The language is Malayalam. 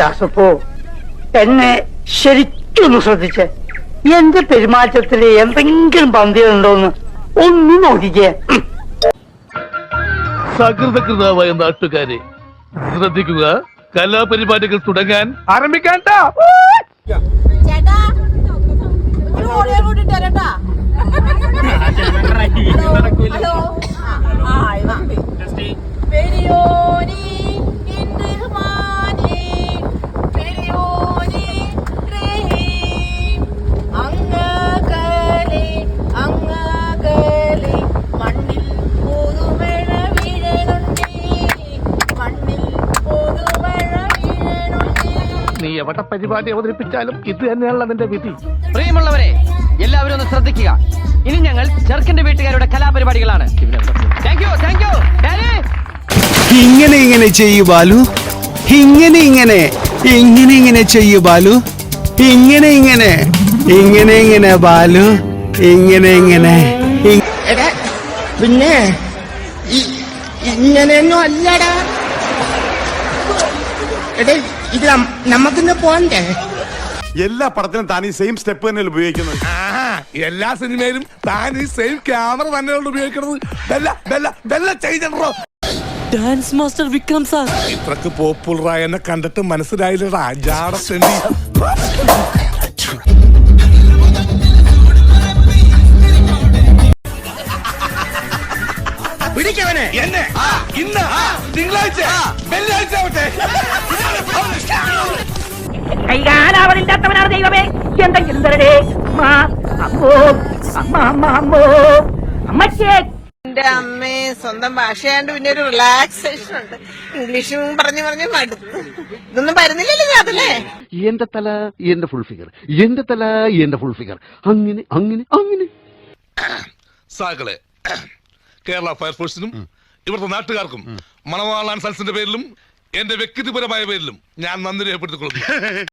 ദാസപ്പോ എന്നെ ശരിക്കൊന്ന് ശ്രദ്ധിച്ച് എന്റെ പെരുമാറ്റത്തിൽ എന്തെങ്കിലും പന്തികളുണ്ടോന്ന് ഒന്ന് നോക്കിക്കേ. സകൃതകൃതാവായ നാട്ടുകാരെ ശ്രദ്ധിക്കുക കലാപരിപാടികൾ തുടങ്ങാൻ ആരംഭിക്കാൻ എവിടെ പരിപാടി അവതരിപ്പിച്ചാലും ഇത് തന്നെയാണല്ലോ അതിന്റെ വിധി. പ്രിയമുള്ളവരെ എല്ലാവരും ഒന്ന് ശ്രദ്ധിക്കുക. ഇനി ഞങ്ങൾ ചെറുക്കന്റെ വീട്ടുകാരുടെ കലാപരിപാടികളാണ്. താങ്ക് യു താങ്ക് യു ഇങ്ങനെ ഇങ്ങനെ ചെയ്യൂ ബാലു. ഇങ്ങനെ ഇങ്ങനെ ഇങ്ങനെ ഇങ്ങനെ ചെയ്യൂ ബാലു. ഇങ്ങനെ ഇങ്ങനെ ഇങ്ങനെ ഇങ്ങനെ ബാലു. ഇങ്ങനെ ഇങ്ങനെ എടാ പിന്നെ ഇങ്ങനെയൊന്നും അല്ലടാ. എടാ ഇത് നമുക്കിന്ന് പോണ്ടേ? എല്ലാ പടത്തിനും താൻ ഈ സെയിം സ്റ്റെപ്പ് തന്നെയല്ലേ ഉപയോഗിക്കുന്നത്. എല്ലാ സിനിമയിലും താൻ ഈ സെയിം ക്യാമറ തന്നെയാണ് ഉപയോഗിക്കുന്നത്. ബെല്ല ബെല്ല ബെല്ല ചെയ്തോ ഡാൻസ് മാസ്റ്റർ വിക്രം സാർ ഇത്രക്ക് പോപ്പുലറായ എന്നെ കണ്ടിട്ട് മനസ്സിലായില്ലടാ. ജാടത്തെണ്ടി പിടിക്കവനെ എന്നെ. ഇന്ന്. തിങ്കളാഴ്ച. കൈകാലാവതില്ലാത്തവനാണ് ദൈവമേ. എന്തെങ്കിലും തരണേ അമ്മ അമ്മോ അമ്മ അമ്മ അമ്മോ. അമ്മച്ചേ. എന്റെ അമ്മേ സ്വന്തം ഭാഷയാണ്ട് പിന്നെ ഒരു റിലാക്സേഷൻ ഉണ്ട്. ഇംഗ്ലീഷും പറഞ്ഞു പറഞ്ഞു മടുത്തു. ഇതൊന്നും വരുന്നില്ലല്ലോ ഞാൻ അതല്ലേ എന്റെ തല എന്റെ ഫുൾ ഫിഗർ എന്റെ തല എന്റെ ഫുൾ ഫിഗർ അങ്ങനെ അങ്ങനെ അങ്ങനെ. സാകളെ കേരള ഫയർഫോഴ്സിനും ഇവിടുത്തെ നാട്ടുകാർക്കും മണവാളാൻ സൽസിന്റെ പേരിലും എന്റെ വ്യക്തിപരമായ പേരിലും ഞാൻ നന്ദി രേഖപ്പെടുത്തിക്കൊള്ളുന്നു.